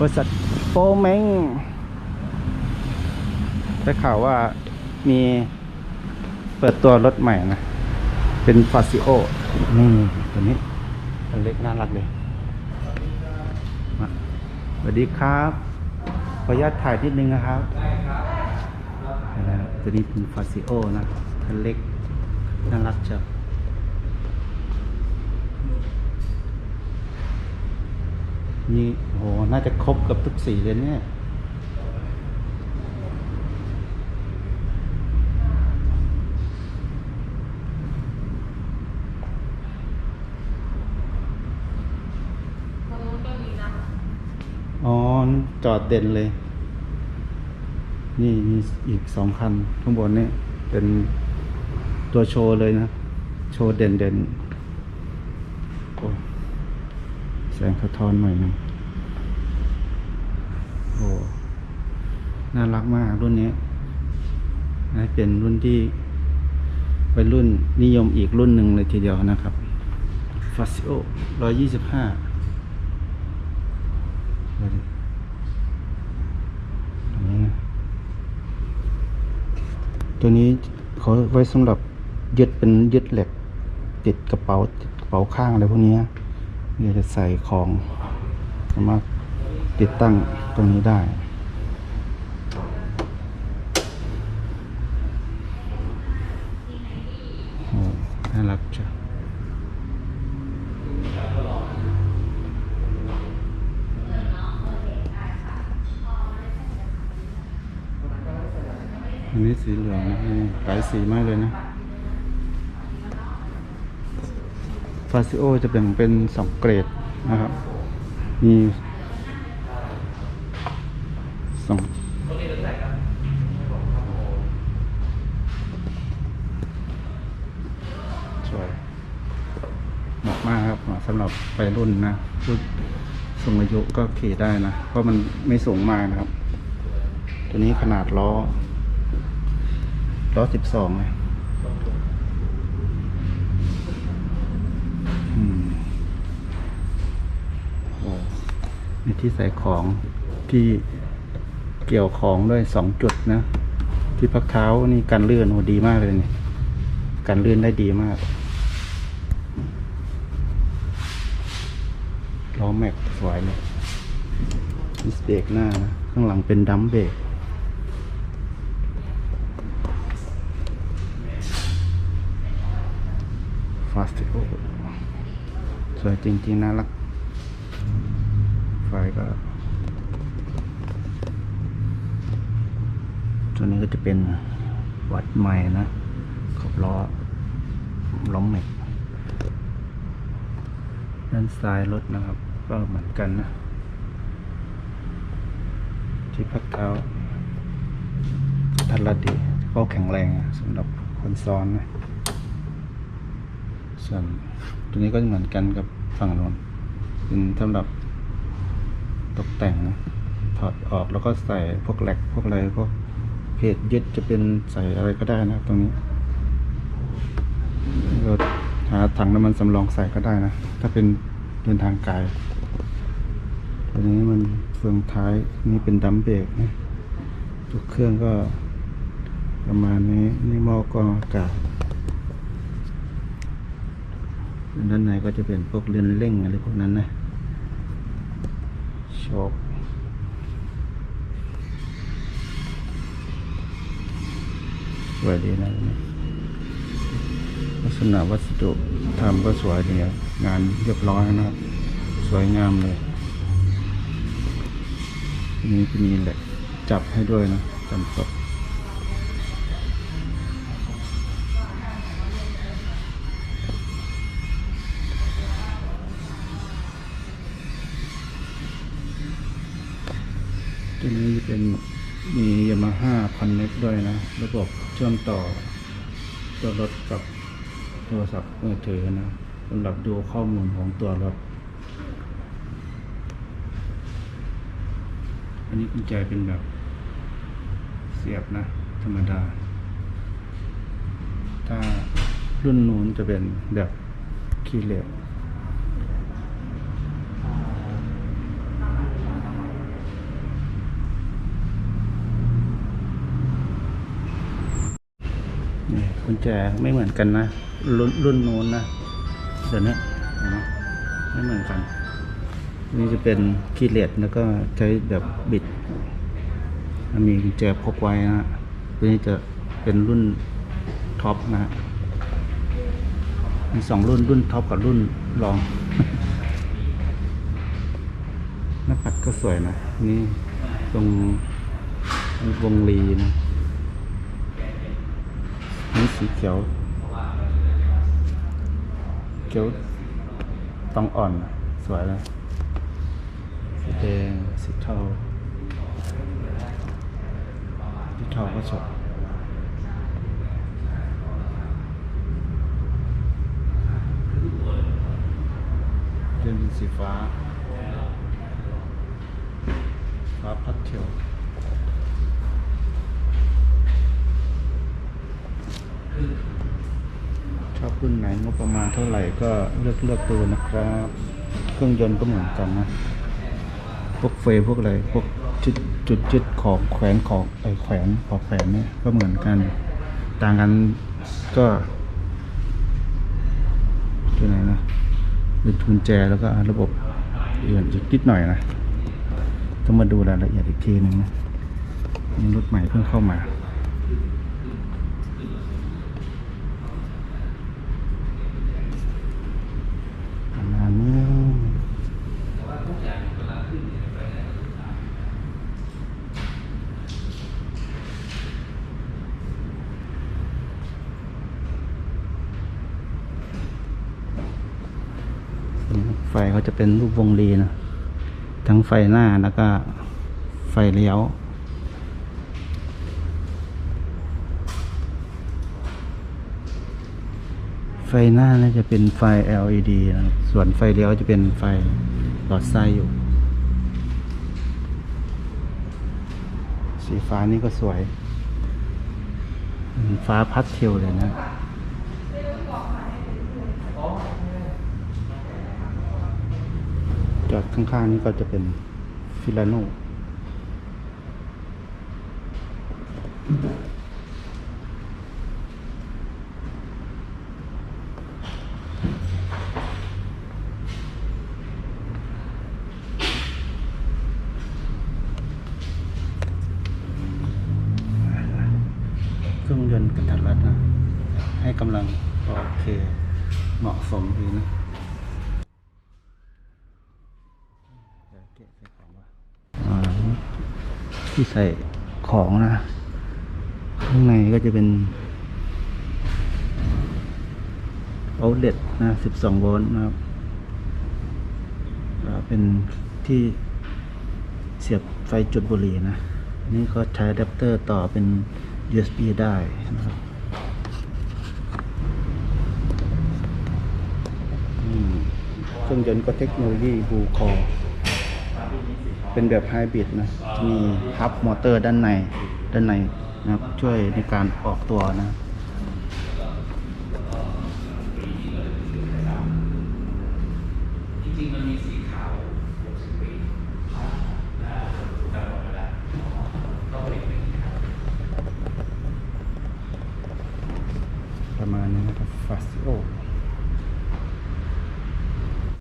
บริษัทโปรเมงได้ข่าวว่ามีเปิดตัวรถใหม่นะ เป็นฟาซิโอ นี่ ตัวนี้ตัวเล็กน่ารักเลยมาสวัสดีครับ ขออนุญาตถ่ายนิดนึงนะครับแล้วตัวนี้เป็นฟาซิโอนะคันเล็กน่ารักจัง นี่โห น่าจะครบกับทุกสีเลยเนี่ยตรงนู้นก็มีนะอ๋อ จอดเด่นเลย นี่มีอีกสองคัน ข้างบนนี่เป็นตัวโชว์เลยนะ โชว์เด่นเด่นๆโอ้แสงสะท้อนหน่อยนึงโอ้น่ารักมากรุ่นนี้นะเป็นรุ่นที่เป็นรุ่นนิยมอีกรุ่นหนึ่งเลยทีเดียวนะครับ f a s i o ร้อยยี่สิบห้าดูดิตรงนี้นะตัวนี้เขาไว้สำหรับยึดเป็นยึดเหล็ก ติดกระเป๋าติดกระเป๋าข้างอะไรพวกนี้ เดี๋ยวจะใส่ของสามารถติดตั้งตรงนี้ได้โอ้น่ารักจ้ะอันนี้สีเหลืองนะนี่หลสีมากเลยนะ ฟาซิโอจะแบ่งเป็นสองเกรดนะครับ มีสองสวยเหมาะมากครับเหมาะสำหรับไปรุ่นนะรุ่นสูงอายุก็ขี่ได้นะ เพราะมันไม่สูงมากนะครับ ตัวนี้ขนาดล้อล้อสิบสองเลยอืมโอ้ มีที่ใส่ของที่เกี่ยวของด้วยสองจุดนะ ที่พักเท้านี่กันเลื่อนโอ้ดีมากเลยเนี่ยกันเลื่อนได้ดีมากล้อแม็กสวยเลยดิสเบรกหน้านะข้างหลังเป็นดัมเบรกฟาสติโอสวยจริงๆน่ารัก ไฟก็ ตัวนี้ก็จะเป็นวัดใหม่นะขอบล้อล้อมแม็กด้านซ้ายรถนะครับ ก็เหมือนกันนะ ที่พักเท้าทันละดีก็แข็งแรงสำหรับคนซ้อนนะส่วนตัวนี้ก็เหมือนกันกับฝั่งโน้นเป็นสำหรับ ตกแต่งนะถอดออกแล้วก็ใส่พวกแหลกพวกอะไรพวกเพจยึดจะเป็นใส่อะไรก็ได้นะตรงนี้เราหาถังน้ำมันสำรองใส่ก็ได้นะ ถ้าเป็นเดินทางไกลตัวนี้มันเฟืองท้ายนี่เป็นดัมเบรกนะทุกเครื่องก็ประมาณนี้นี่หม้อกรองอากาศด้านในก็จะเป็นพวกเรือนเร่งอะไรพวกนั้นนะ ชคสวยดีนะนี่ลักษณะวัสดุทำก็สวยดีงานเรียบร้อยนะครับ สวยงามเลยนี่จะมีแหละจับให้ด้วยนะจำสด ตัวนี้เป็นมียามาฮ่าคอนเน็กด้วยนะ ระบบเชื่อมต่อตัวรถกับโทรศัพท์มือถือนะสำหรับดูข้อมูลของตัวรถ อันนี้กุญแจเป็นแบบเสียบนะ ธรรมดา ถ้ารุ่นนู้นจะเป็นแบบคีย์เลส กุญแจไม่เหมือนกันนะ รุ่นรุ่นนู้นนะเดี๋ยวนี้เห็นไหมไม่เหมือนกัน นี่จะเป็นคีย์เลสแล้วก็ใช้แบบบิด มีกุญแจพกไว้นะฮะตัวนี้จะเป็นรุ่นท็อปนะมีสองรุ่นรุ่นท็อปกับรุ่นรองหน้าปัดก็สวยนะ นี่ตรงวงลีนะ สีเขียว เขียวตองอ่อน สวยเลยสีแดงสีเทาสีเทาก็สวยเรื่องสีฟ้า ฟ้าพัดเทียว ชอบรุ่นไหนงบประมาณเท่าไหร่ก็เลือกเลือกดูนะครับ เครื่องยนต์ก็เหมือนกันนะ พวกเฟยพวกอะไรพวกจุดจุดจุดของแขวนของไอแขวนขอบแขวนเนี่ยก็เหมือนกัน ต่างกันก็ตัวไหนนะเป็นทุนแจแล้วก็ระบบอื่นจุดนิดหน่อยนะ ต้องมาดูรายละเอียดอีกทีหนึ่งนะนี่รถใหม่เพิ่งเข้ามา ประมาณนี้ไฟ เขาจะเป็นรูปวงรีนะทั้งไฟหน้าแล้วก็ไฟเลี้ยวไฟหน้าน่าจะเป็นไฟ LED นะส่วนไฟเลี้ยวจะเป็นไฟหลอดไส้อยู่ สีฟ้านี่ก็สวย ฟ้าพัดเทลเลยนะ จากข้างๆนี่ก็จะเป็นฟิลาโนเครื่องยนต์กระทัดรัดนะ ให้กำลังโอเค เหมาะสมดีนะเดี๋ยวเก็บใส่ของก่อนอ่า ที่ใส่ของนะ ข้างในก็จะเป็น outlet นะ 12 โวลต์นะครับ เป็นที่เสียบไฟจุดบุหรี่นะนนี้ก็ใช้อะแดปเตอร์ต่อเป็น USB ได้นะครับเครื่องยนต์ก็เทคโนโลยีบูคอ เป็นแบบไฮบริดนะมีฮับมอเตอร์ด้านในด้านในนะครับช่วยในการออกตัวนะ